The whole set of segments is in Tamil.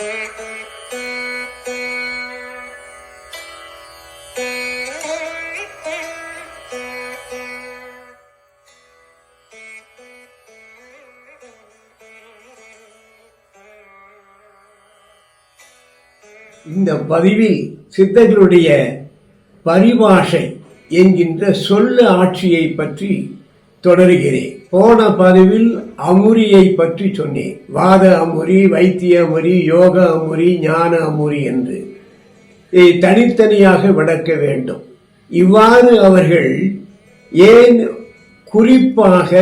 இந்த பதிவில் சித்தர்களுடைய பரிபாஷை என்கின்ற சொல்லு ஆட்சியை பற்றி தொடர்கிறேன். போன பதிவில் அமுரியை பற்றி சொன்னேன் வாத அமுரி வைத்திய அமுரி யோக அமுரி ஞான அமுரி என்று. இதை தனித்தனியாக விளக்க வேண்டும். இவ்வாறு அவர்கள் ஏன் குறிப்பாக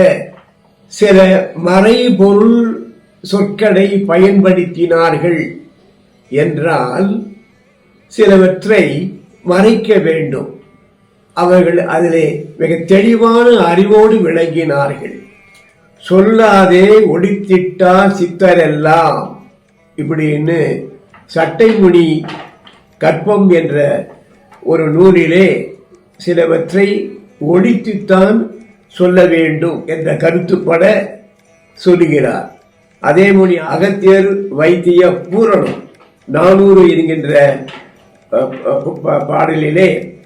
சில மறைபொருள் சொற்களை பயன்படுத்தினார்கள் என்றால் சிலவற்றை மறைக்க வேண்டும். அவர்கள் அதிலே மிக தெளிவான அறிவோடு விளங்கினார்கள். சொல்லாதே ஒடித்திட்டா சித்தரெல்லாம். இப்படின்னு சட்டைமுடி கற்பம் என்ற ஒரு நூலிலே சிலவற்றை ஒழித்துத்தான் சொல்ல வேண்டும் என்ற கருத்துப்பட சொல்லுகிறார். அதே மொழி அகத்தியர் வைத்திய பூரணம். நானூறு என்கின்ற பா- பாடலிலே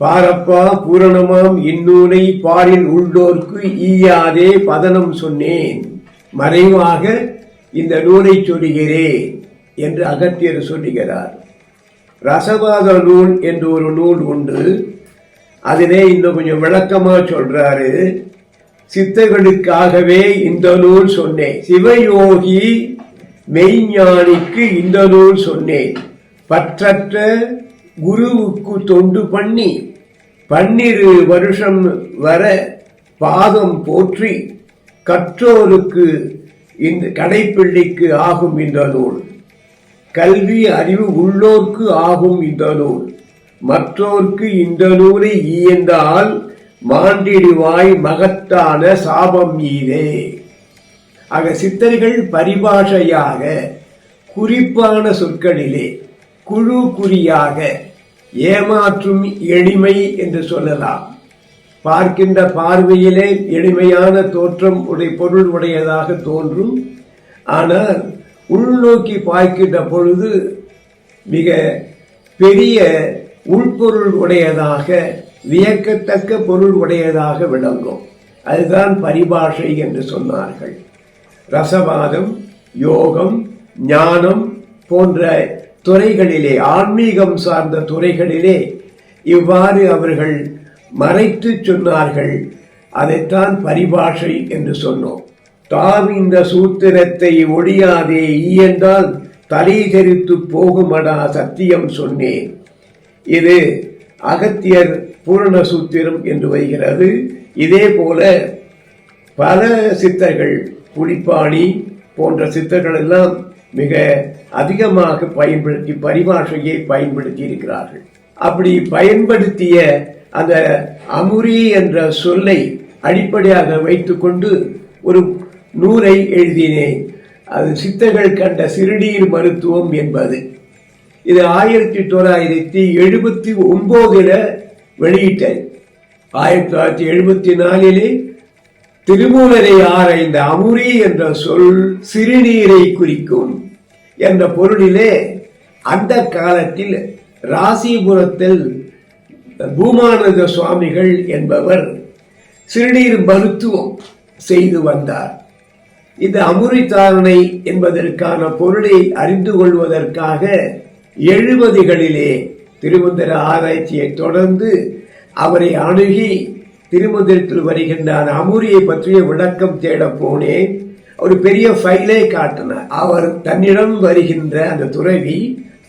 பாரப்பா பூரணமாம் இந்நூலை பாரில் உள்ளோர்க்கு ஈயாதே பதனம் சொன்னேன். மறைவாக இந்த நூலை சொல்கிறேன் என்று அகத்தியர் சொல்லுகிறார். ரசவாத நூல் என்று ஒரு நூல் உண்டு. அதிலே இன்னும் கொஞ்சம் விளக்கமா சொல்றாரு. சித்தர்களுக்காகவே இந்த நூல் சொன்னேன். சிவயோகி மெய்ஞானிக்கு இந்த நூல் சொன்னேன். பற்றற்ற குருவுக்கு தொண்டு பண்ணி பன்னிரு வருஷம் வர பாதம் போற்றி கற்றோருக்கு இந்த கடைப்பிள்ளைக்கு ஆகும் இந்த நூல் கல்வி அறிவு உள்ளோர்க்கு ஆகும் இந்த நூல் மற்றோர்க்கு இந்த நூலை இயந்தால் மாண்டிடுவாய் மகத்தான சாபம் மீதே ஆக சித்தர்கள் பரிபாஷையாக குறிப்பான சொற்களிலே குழு குறியாக ஏமாற்றும் எளிமை என்று சொல்லலாம். பார்க்கின்ற பார்வையிலே எளிமையான தோற்றம் உடைய பொருள் உடையதாக தோன்றும். ஆனால் உள்நோக்கி பார்க்கின்ற பொழுது மிக பெரிய உள்பொருள் உடையதாக வியக்கத்தக்க பொருள் உடையதாக விளங்கும். அதுதான் பரிபாஷை என்று சொன்னார்கள். ரசவாதம் யோகம் ஞானம் போன்ற துறைகளிலே ஆன்மீகம் சார்ந்த துறைகளிலே இவ்வாறு அவர்கள் மறைத்து சொன்னார்கள். அதைத்தான் பரிபாஷை என்று சொன்னோம். தாம் இந்த சூத்திரத்தை ஒழியாதே ஈயென்றால் தலை தெரித்து போகுமடா சத்தியம் சொன்னேன். இது அகத்தியர் பூரண சூத்திரம் என்று வருகிறது. இதே போல பல சித்தர்கள் புலிப்பாணி போன்ற சித்தர்கள் எல்லாம் மிக அதிகமாக பயன்படுத்தி பரிபாஷையை பயன்படுத்தி இருக்கிறார்கள். அப்படி பயன்படுத்திய அந்த அமுரி என்ற சொல்லை அடிப்படையாக வைத்துக்கொண்டு ஒரு நூலை எழுதினேன். அது சித்தர்கள் கண்ட சிறுநீர் மருத்துவம் என்பது. இது ஆயிரத்தி தொள்ளாயிரத்தி எழுபத்தி ஒம்போதில் வெளியிட்டேன். ஆயிரத்தி தொள்ளாயிரத்தி எழுபத்தி நாலிலே திருமூலரை ஆராய்ந்த அமுரி என்ற சொல் சிறுநீரை குறிக்கும். என்ற பொருளிலே அந்த காலத்தில் ராசிபுரத்தில் பூமானந்த சுவாமிகள் என்பவர் சிறுநீர் மருத்துவம் செய்து வந்தார். இந்த அமுரித்தாரணை என்பதற்கான பொருளை அறிந்து கொள்வதற்காக எழுபதுகளிலே திருமந்திர ஆராய்ச்சியை தொடர்ந்து அவரை அணுகி திருமந்திரத்தில் வருகின்ற அந்த அமுரியை பற்றிய விளக்கம் தேட போனேன். ஒரு பெரிய ஃபைலை காட்டினார். அவர் தன்னிடம் வருகின்ற அந்த துறவி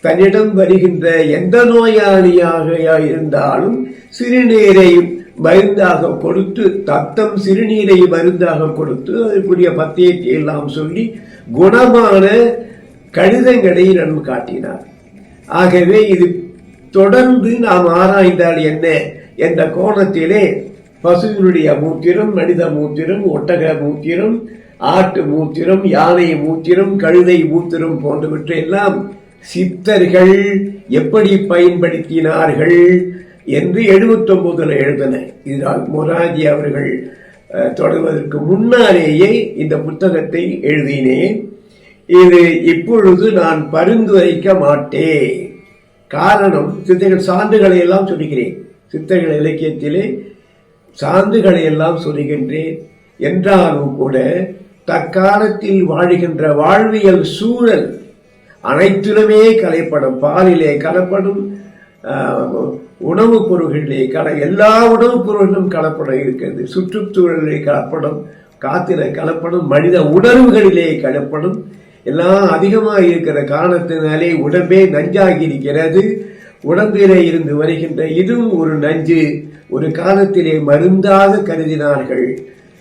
தன்னிடம் வருகின்ற எந்த நோயாளியாக இருந்தாலும் சிறுநீரை மருந்தாக கொடுத்து தத்தம் சிறுநீரை மருந்தாக கொடுத்து அதற்குரிய பத்தியத்தை எல்லாம் சொல்லி குணமான கடிதங்களை நம் காட்டினார். ஆகவே இது தொடர்ந்து நாம் ஆராய்ந்தால் என்ன என்ற கோணத்திலே பசுவினுடைய மூத்திரம் மனித மூத்திரம் ஒட்டக மூத்திரம் ஆட்டு மூத்திரம் யானை மூத்திரம் கழுதை மூத்திரம் போன்றவற்றை எல்லாம் சித்தர்கள் எப்படி பயன்படுத்தினார்கள் என்று எழுபத்தி ஒன்பதுல எழுதின. இதனால் மொராஜி அவர்கள் தொடர்வதற்கு முன்னாலேயே இந்த புத்தகத்தை எழுதினேன். இது இப்பொழுது நான் பரிந்துரைக்க மாட்டேன். காரணம் சித்தர்கள் சான்றுகளை எல்லாம் சொல்லுகிறேன். சித்தர்கள் இலக்கியத்திலே சான்றுகளை எல்லாம் சொல்லுகின்றேன். என்றாலும் கூட தற்காலத்தில் வாழ்கின்ற வாழ்வியல் சூழல் அனைத்திலுமே கலைப்படும். பாலிலே கலப்படும் உணவுப் பொருள்களிலே கல எல்லா உணவுப் பொருள்களும் கலப்படம் இருக்கிறது. சுற்றுச்சூழலிலே கலப்படும் காத்தில கலப்படும் மனித உணர்வுகளிலே கலப்படும். எல்லாம் அதிகமாக இருக்கிற காரணத்தினாலே உடம்பே நஞ்சாகி இருக்கிறது. உடம்பிலே இருந்து வருகின்ற இதுவும் ஒரு நஞ்சு. ஒரு காலத்திலே மருந்தாக கருதினார்கள்.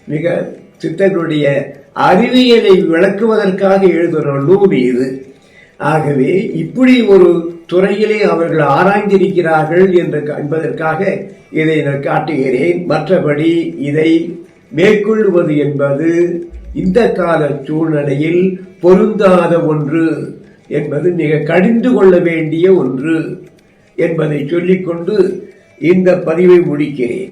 மிக சித்தர்களுடைய அறிவியலை விளக்குவதற்காக எழுதுகிற நூல் இது. ஆகவே இப்படி ஒரு துறையிலே அவர்கள் ஆராய்ந்திருக்கிறார்கள் என்று என்பதற்காக இதை நான் காட்டுகிறேன். மற்றபடி இதை மேற்கொள்வது என்பது இந்த கால சூழ்நிலையில் பொருந்தாத ஒன்று என்பது மிக கடிந்து கொள்ள வேண்டிய ஒன்று என்பதை சொல்லிக்கொண்டு இந்த பதிவை முடிக்கிறேன்.